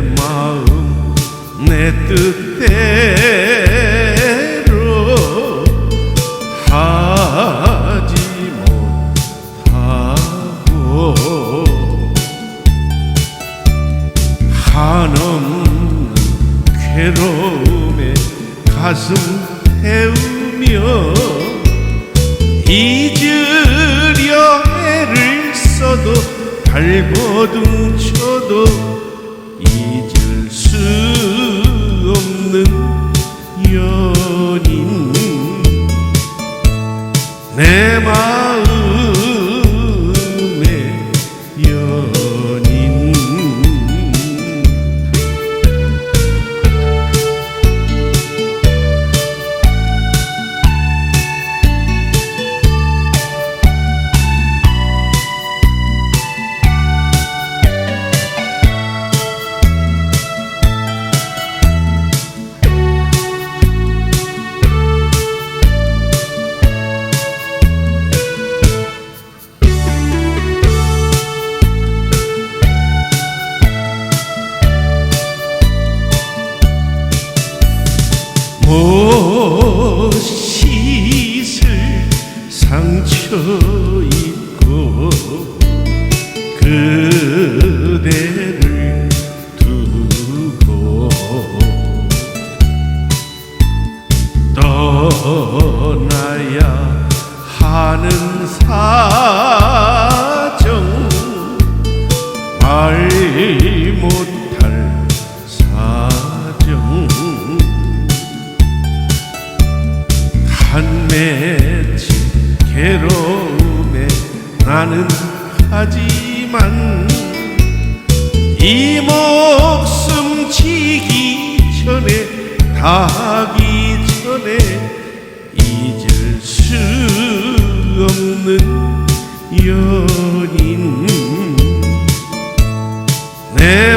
마음 내 뜻대로 하지 못하고 한없는 괴로움에 가슴 태우며 잊으려 애를 써도 발버둥 쳐도 잊 씻을 상처 입고 그대를 두고 떠나야 하는 사정 말 못 맺힌 괴로움에 나는 하지만 이 목숨 지기 전에 가기 전에 잊을 수 없는 연인. 내